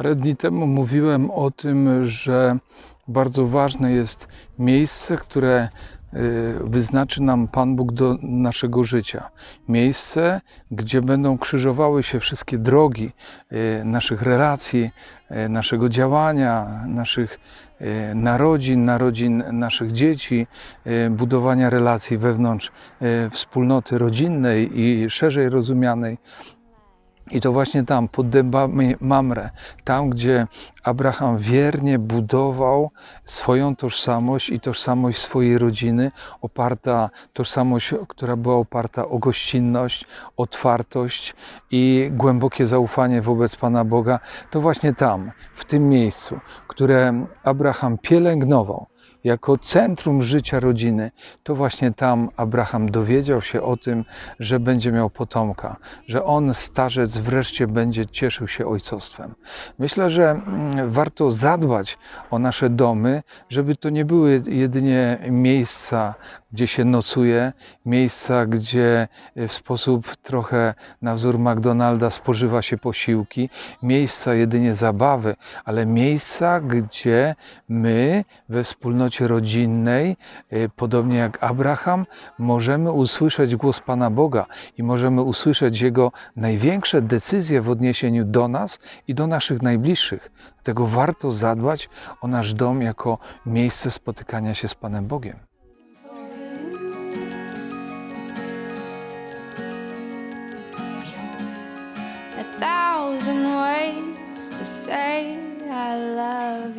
Parę dni temu mówiłem o tym, że bardzo ważne jest miejsce, które y, wyznaczy nam Pan Bóg do naszego życia. Miejsce, gdzie będą krzyżowały się wszystkie drogi y, naszych relacji, y, naszego działania, naszych narodzin, narodzin naszych dzieci, budowania relacji wewnątrz wspólnoty rodzinnej i szerzej rozumianej. I to właśnie tam, pod dębami Mamre, tam, gdzie Abraham wiernie budował swoją tożsamość i tożsamość swojej rodziny, oparta, tożsamość, która była oparta o gościnność, otwartość i głębokie zaufanie wobec Pana Boga, to właśnie tam, w tym miejscu, które Abraham pielęgnował jako centrum życia rodziny, to właśnie tam Abraham dowiedział się o tym, że będzie miał potomka, że on, starzec, wreszcie będzie cieszył się ojcostwem. Myślę, że mm, warto zadbać o nasze domy, żeby to nie były jedynie miejsca, gdzie się nocuje, miejsca, gdzie w sposób trochę na wzór McDonalda spożywa się posiłki, miejsca jedynie zabawy, ale miejsca, gdzie my we wspólnocie rodzinnej, y, podobnie jak Abraham, możemy usłyszeć głos Pana Boga i możemy usłyszeć Jego największe decyzje w odniesieniu do nas i do naszych najbliższych. Dlatego warto zadbać o nasz dom jako miejsce spotykania się z Panem Bogiem. Thousand ways to say I love.